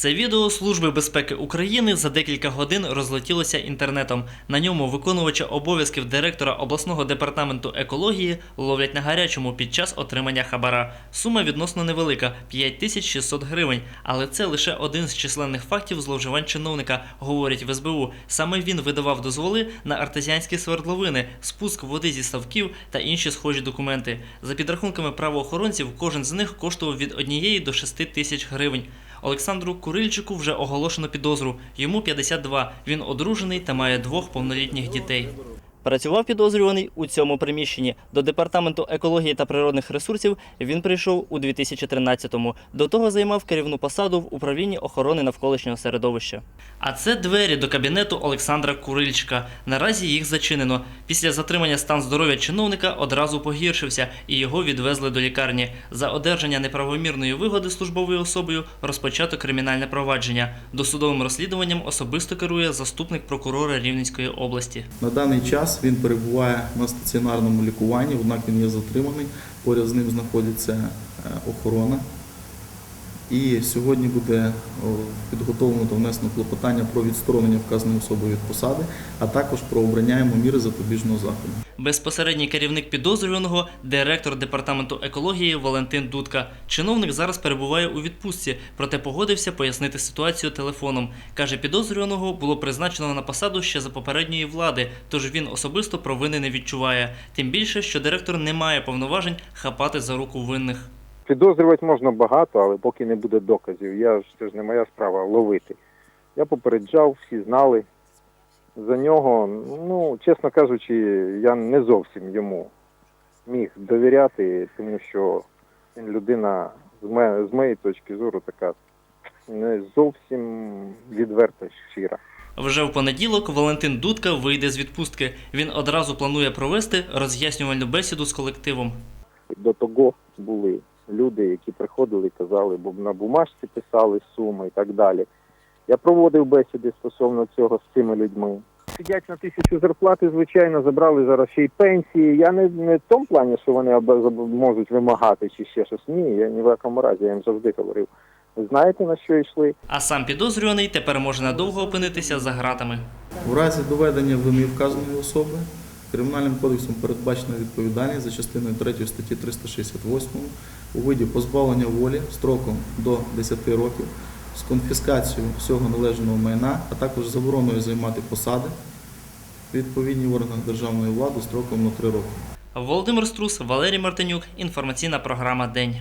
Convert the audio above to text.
Це відео Служби безпеки України за декілька годин розлетілося інтернетом. На ньому виконувача обов'язків директора обласного департаменту екології ловлять на гарячому під час отримання хабара. Сума відносно невелика 5600 гривень. Але це лише один з численних фактів зловживань чиновника, говорять в СБУ. Саме він видавав дозволи на артезіанські свердловини, спуск води зі ставків та інші схожі документи. За підрахунками правоохоронців, кожен з них коштував від однієї до 6 тисяч гривень. Олександру Курильчику вже оголошено підозру. Йому 52. Він одружений та має двох повнолітніх дітей. Працював підозрюваний у цьому приміщенні. До департаменту екології та природних ресурсів він прийшов у 2013-му. До того займав керівну посаду в управлінні охорони навколишнього середовища. А це двері до кабінету Олександра Курильчика. Наразі їх зачинено. Після затримання стан здоров'я чиновника одразу погіршився, і його відвезли до лікарні. За одержання неправомірної вигоди службовою особою розпочато кримінальне провадження. Досудовим розслідуванням особисто керує заступник прокурора Рівненської області. На даний час він перебуває на стаціонарному лікуванні, однак він є затриманий. Поряд з ним знаходиться е, охорона. І сьогодні буде підготовлено та внесено клопотання про відсторонення вказаної особи від посади, а також про обрання йому міри запобіжного заходу. Безпосередній керівник підозрюваного директор департаменту екології Валентин Дудка. Чиновник зараз перебуває у відпустці, проте погодився пояснити ситуацію телефоном. каже, підозрюваного було призначено на посаду ще за попередньої влади, тож він особисто провини не відчуває. Тим більше, що директор не має повноважень хапати за руку винних. Підозрювати можна багато, але поки не буде доказів. Я ж це ж не моя справа ловити. Я попереджав, всі знали. За нього, ну, чесно кажучи, я не зовсім йому міг довіряти, тому що він людина з, ме, з моєї точки зору така не зовсім відверта, щира. Вже в понеділок Валентин Дудка вийде з відпустки. Він одразу планує провести роз'яснювальну бесіду з колективом. До того були люди, які приходили і казали, бо на бумажці писали суми і так далі. Я проводив бесіди стосовно цього з цими людьми. Сидять на тисячу зарплати, звичайно, забрали зараз ще й пенсії. Я не, не в тому плані, що вони можуть вимагати чи ще щось. Ні, я ні в якому разі, я їм завжди говорив. Ви знаєте, на що йшли? А сам підозрюваний тепер може надовго опинитися за ґратами. У разі доведення вини вказаної особи Кримінальним кодексом передбачена відповідальність за частиною 3 статті 368 у виді позбавлення волі строком до 10 років з конфіскацією всього належного майна, а також забороною займати посади відповідні в органах державної влади строком на 3 роки. Володимир Струс, Валерій Мартинюк. Інформаційна програма День.